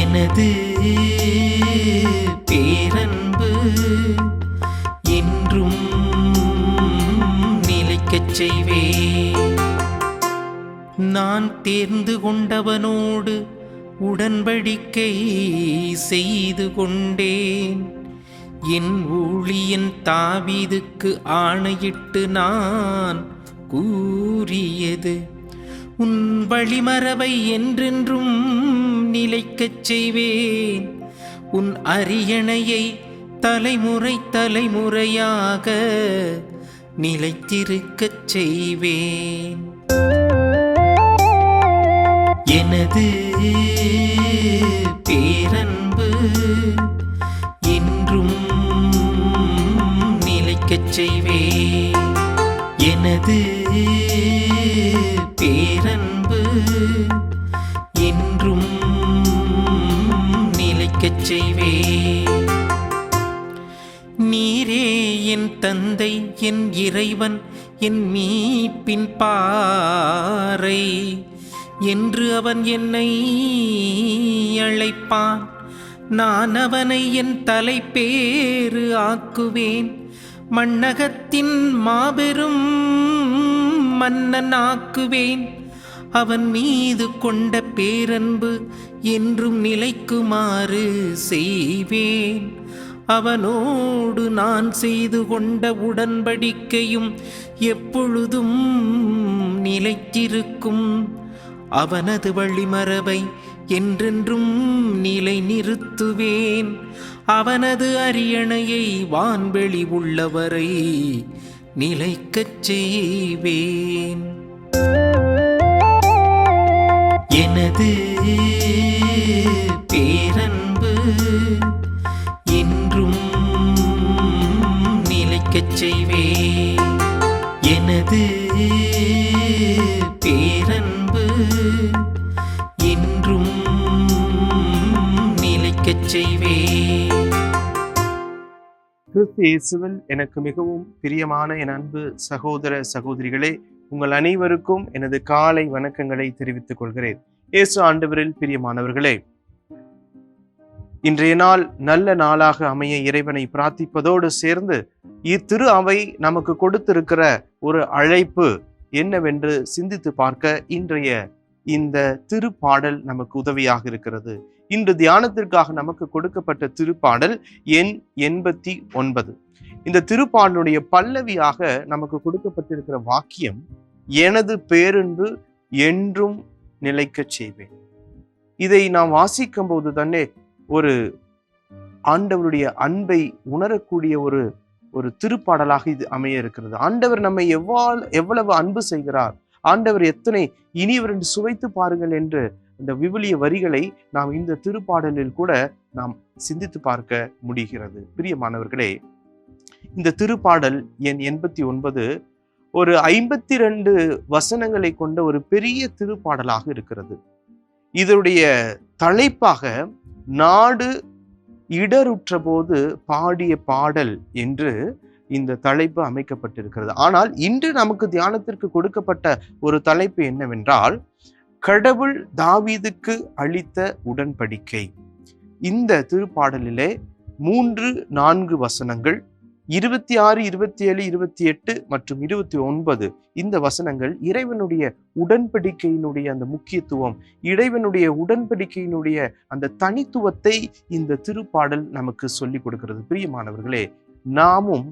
எனது பேரன்பு என்றும் நிலைக்கச் செய்வேன். நான் தேர்ந்து கொண்டவனோடு உடன்படிக்கை செய்து கொண்டேன். என் ஊழியன் தாவீதுக்கு ஆணையிட்டு நான் கூறியது உன் வழிமரபை என்றென்றும் நிலைக்கச் செய்வேன். உன் அரியணையை தலைமுறை தலைமுறையாக நிலைத்திருக்கச் செய்வேன். எனது பேர நீரே என் தந்தை என் இறைவன் என் மீட்பின் பாறை. என்று அவன் என்னை அழைப்பான். நான் அவனை என் தலைப்பேறு ஆக்குவேன். மண்ணகத்தின் மாபெரும் மன்னன் ஆக்குவேன் அவன் மீது கொண்ட பேரன்பு என்றும் நிலைக்குமாறு செய்வேன். அவனோடு நான் செய்து கொண்ட உடன்படிக்கையும் எப்பொழுதும் நிலைத்திருக்கும். அவனது வழிமரபை என்றென்றும் நிலை நிறுத்துவேன் அவனது அரியணையை வான்வெளி உள்ளவரை நிலைக்கச் செய்வேன். எனது பேரன்பு என்றும் நிலைக்கச் செய்வேன் எனது பேரன்பு என்றும் நிலைக்கச் செய்வேன் கிறிஸ்து இயேசுவில் எனக்கு மிகவும் பிரியமான என் அன்பு சகோதர சகோதரிகளே உங்கள் அனைவருக்கும் எனது காலை வணக்கங்களை தெரிவித்துக் கொள்கிறேன். இயேசு ஆண்டவரில் பிரியமானவர்களே இன்றைய நாள் நல்ல நாளாக அமைய இறைவனை பிரார்த்திப்பதோடு சேர்ந்து இத்திரு அவை நமக்கு கொடுத்திருக்கிற ஒரு அழைப்பு என்னவென்று சிந்தித்து பார்க்க இன்றைய இந்த திருப்பாடல் நமக்கு உதவியாக இருக்கிறது. இன்று தியானத்திற்காக நமக்கு கொடுக்கப்பட்ட திருப்பாடல் எண் எண்பத்தி ஒன்பது. இந்த திருப்பாடலுடைய பல்லவியாக நமக்கு கொடுக்கப்பட்டிருக்கிற வாக்கியம் எனது பேரன்பு என்றும் நிலைக்கச் செய்வேன். இதை நாம் வாசிக்கும் போது தானே ஒரு ஆண்டவருடைய அன்பை உணரக்கூடிய ஒரு ஒரு திருப்பாடலாக இது அமைய இருக்கிறது ஆண்டவர் நம்மை எவ்வாறு எவ்வளவு அன்பு செய்கிறார்? ஆண்டவர் எத்தனை இனியவர் என்று சுவைத்து பாருங்கள் என்று இந்த விவிலிய வரிகளை நாம் இந்த திருப்பாடலில் கூட நாம் சிந்தித்து பார்க்க முடிகிறது. பிரியமானவர்களே இந்த திருப்பாடல் என் எண்பத்தி ஒன்பது ஒரு ஐம்பத்தி ரெண்டு வசனங்களை கொண்ட ஒரு பெரிய திருப்பாடலாக இருக்கிறது. இதனுடைய தலைப்பாக நாடு இடருற்ற போது பாடிய பாடல் என்று இந்த தலைப்பு அமைக்கப்பட்டிருக்கிறது. ஆனால் இன்று நமக்கு தியானத்திற்கு கொடுக்கப்பட்ட ஒரு தலைப்பு என்னவென்றால் கடவுள் தாவீதுக்கு அளித்த உடன்படிக்கை. இந்த திருப்பாடலிலே மூன்று நான்கு வசனங்கள் இருபத்தி ஆறு இருபத்தி ஏழு இருபத்தி எட்டு மற்றும் இருபத்தி ஒன்பது இந்த வசனங்கள் இறைவனுடைய உடன்படிக்கையினுடைய அந்த முக்கியத்துவம் இறைவனுடைய உடன்படிக்கையினுடைய அந்த தனித்துவத்தை இந்த திருப்பாடல் நமக்கு சொல்லிக் கொடுக்கிறது. பிரியமானவர்களே நாமும்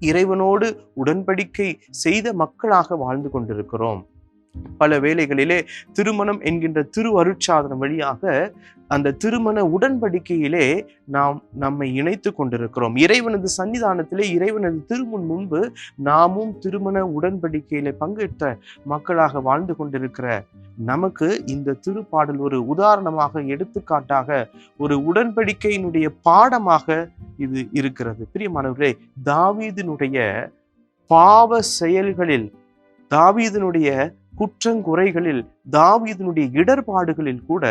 இறைவனோடு உடன்படிக்கை செய்த மக்களாக வாழ்ந்து கொண்டிருக்கிறோம். பல வேளைகளிலே திருமணம் என்கின்ற திரு அருட்சாதனம் வழியாக அந்த திருமண உடன்படிக்கையிலே நாம் நம்மை இணைத்து கொண்டிருக்கிறோம். இறைவனது சன்னிதானத்திலே இறைவனது திருமுன் முன்பு நாமும் திருமண உடன்படிக்கையிலே பங்கேற்ற மக்களாக வாழ்ந்து கொண்டிருக்கிற நமக்கு இந்த திருப்பாடல் ஒரு உதாரணமாக எடுத்துக்காட்டாக ஒரு உடன்படிக்கையினுடைய பாடமாக இது இருக்கிறது. பிரியமானவர்களே தாவீதினுடைய பாவ செயல்களில் தாவீதனுடைய குற்றங்குறைகளில் தாவீதனுடைய இடர்பாடுகளில் கூட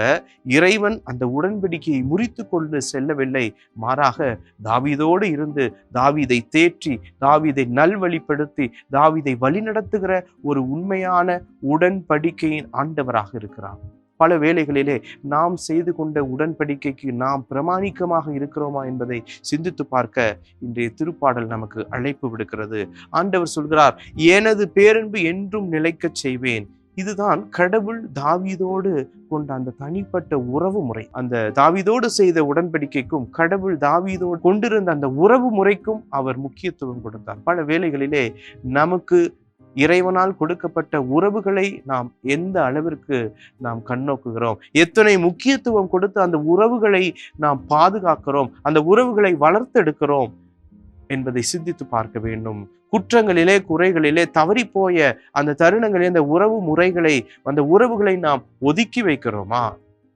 இறைவன் அந்த உடன்படிக்கையை முறித்து கொண்டு செல்லவில்லை. மாறாக தாவீதோடு இருந்து தாவீதை தேற்றி தாவீதை நல்வழிப்படுத்தி தாவீதை வழிநடத்துகிற ஒரு உண்மையான உடன்படிக்கையின் ஆண்டவராக இருக்கிறார் பல வேலைகளிலே நாம் செய்து கொண்ட உடன்படிக்கைக்கு நாம் பிரமாணிக்கமாக இருக்கிறோமா என்பதை சிந்தித்து பார்க்க இன்றைய திருப்பாடல் நமக்கு அழைப்பு விடுக்கிறது. ஆண்டவர் சொல்கிறார் எனது பேரன்பு என்றும் நிலைக்கச் செய்வேன். இதுதான் கடவுள் தாவீதோடு கொண்ட அந்த தனிப்பட்ட உறவு முறை. அந்த தாவீதோடு செய்த உடன்படிக்கைக்கும் கடவுள் தாவீதோடு கொண்டிருந்த அந்த உறவு முறைக்கும் அவர் முக்கியத்துவம் கொடுத்தார். பல வேளைகளிலே நமக்கு இறைவனால் கொடுக்கப்பட்ட உறவுகளை நாம் எந்த அளவிற்கு நாம் கண்ணோக்குகிறோம்? எத்தனை முக்கியத்துவம் கொடுத்து அந்த உறவுகளை நாம் பாதுகாக்கிறோம்? அந்த உறவுகளை வளர்த்தெடுக்கிறோம்? என்பதை சிந்தித்து பார்க்க வேண்டும். குற்றங்களிலே குறைகளிலே தவறிப்போய போய அந்த தருணங்களிலே அந்த உறவு முறைகளை அந்த உறவுகளை நாம் ஒதுக்கி வைக்கிறோமா?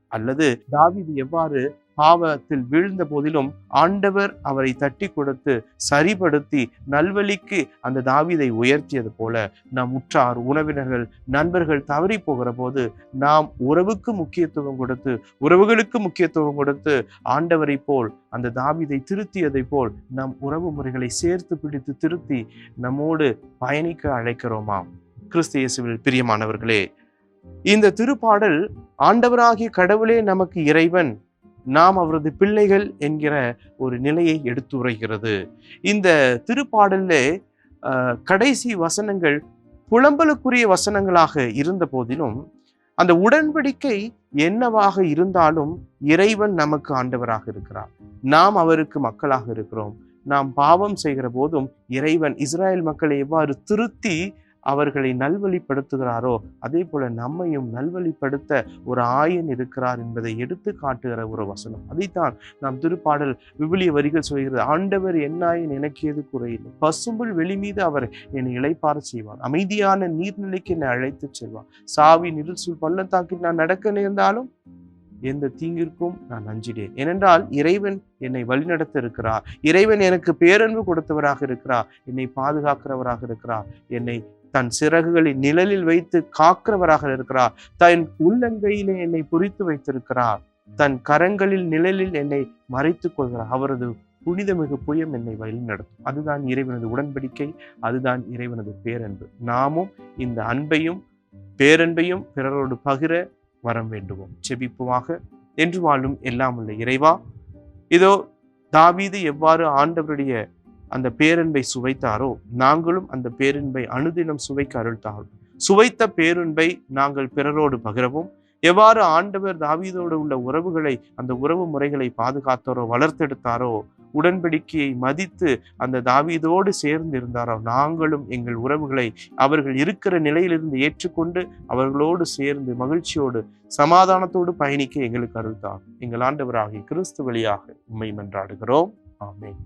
அல்லது தாவிது எவ்வாறு பாவத்தில் வீழ்ந்த போதிலும் ஆண்டவர் அவரை தட்டி கொடுத்து சரிபடுத்தி நல்வழிக்கு அந்த தாவிதை உயர்த்தியது போல நம் உற்றார் உறவினர்கள் நண்பர்கள் தவறி போகிற போது நாம் உறவுக்கு முக்கியத்துவம் கொடுத்து உறவுகளுக்கு முக்கியத்துவம் கொடுத்து ஆண்டவரை போல் அந்த தாவிதை திருத்தியதை போல் நம் உறவு முறைகளை சேர்த்து பிடித்து திருத்தி நம்மோடு பயணிக்க அழைக்கிறோமாம். கிறிஸ்து இயேசுவில் பிரியமானவர்களே இந்த திருப்பாடல் ஆண்டவராகிய கடவுளே நமக்கு இறைவன் நாம் அவரது பிள்ளைகள் என்கிற ஒரு நிலையை எடுத்துரைகிறது இந்த திருப்பாடல்ல கடைசி வசனங்கள் புலம்பலுக்குரிய வசனங்களாக இருந்த போதிலும் அந்த உடன்படிக்கை என்னவாக இருந்தாலும் இறைவன் நமக்கு ஆண்டவராக இருக்கிறார். நாம் அவருக்கு மக்களாக இருக்கிறோம். நாம் பாவம் செய்கிற போதும் இறைவன் இஸ்ராயல் மக்களை எவ்வாறு திருத்தி அவர்களை நல்வழிப்படுத்துகிறாரோ அதே போல நம்மையும் நல்வழிப்படுத்த ஒரு ஆயன் இருக்கிறார் என்பதை எடுத்து காட்டுகிற ஒரு வசனம். அதைத்தான் நாம் திருப்பாடல் விவிலிய வரிகள் சொல்கிறது ஆண்டவர் என்னாயின் எனக்கு எது குறையில்லை. பசும்புல் வெளி மீது அவர் என்னை இழைப்பார செய்வார். அமைதியான நீர்நிலைக்கு என்னை அழைத்து செல்வார். சாவி நிருசூல் பள்ளத்தாக்கில் நான் நடக்க நேர்ந்தாலும் எந்த தீங்கிற்கும் நான் அஞ்சிடேன் ஏனென்றால் இறைவன் என்னை வழிநடத்த இருக்கிறார். இறைவன் எனக்கு பேரன்பு கொடுத்தவராக இருக்கிறார். என்னை பாதுகாக்கிறவராக இருக்கிறார். என்னை தன் சிறகுகளின் நிழலில் வைத்து காக்கிறவராக இருக்கிறார். தன் உள்ளங்கையிலே என்னை பொறித்து வைத்திருக்கிறார். தன் கரங்களில் நிழலில் என்னை மறைத்துக் கொள்கிறார். அவரது புனிதமிகு புயம் என்னை வழிநடத்தும். அதுதான் இறைவனது உடன்படிக்கை. அதுதான் இறைவனது பேரன்பு. நாமும் இந்த அன்பையும் பேரன்பையும் பிறரோடு பகிர வரம் வேண்டுவோம். செபிப்புமாக என்று வாழும் எல்லாம் உள்ள இறைவா இதோ தாவீது எவ்வாறு ஆண்டவருடைய அந்த பேரன்பை சுவைத்தாரோ நாங்களும் அந்த பேரன்பை அனுதினம் சுவைக்க அருள்தாரோ சுவைத்த பேரன்பை நாங்கள் பிறரோடு பகிரவும் எவ்வாறு ஆண்டவர் தாவீதோடு உள்ள உறவுகளை அந்த உறவு முறைகளை பாதுகாத்தாரோ வளர்த்தெடுத்தாரோ உடன்படிக்கையை மதித்து அந்த தாவீதோடு சேர்ந்து இருந்தாரோ நாங்களும் எங்கள் உறவுகளை அவர்கள் இருக்கிற நிலையிலிருந்து ஏற்றுக்கொண்டு அவர்களோடு சேர்ந்து மகிழ்ச்சியோடு சமாதானத்தோடு பயணிக்க எங்களுக்கு அருள்தார். எங்கள் ஆண்டவராகிய கிறிஸ்து வழியாக உண்மை மன்றாடுகிறோம். ஆமேன்.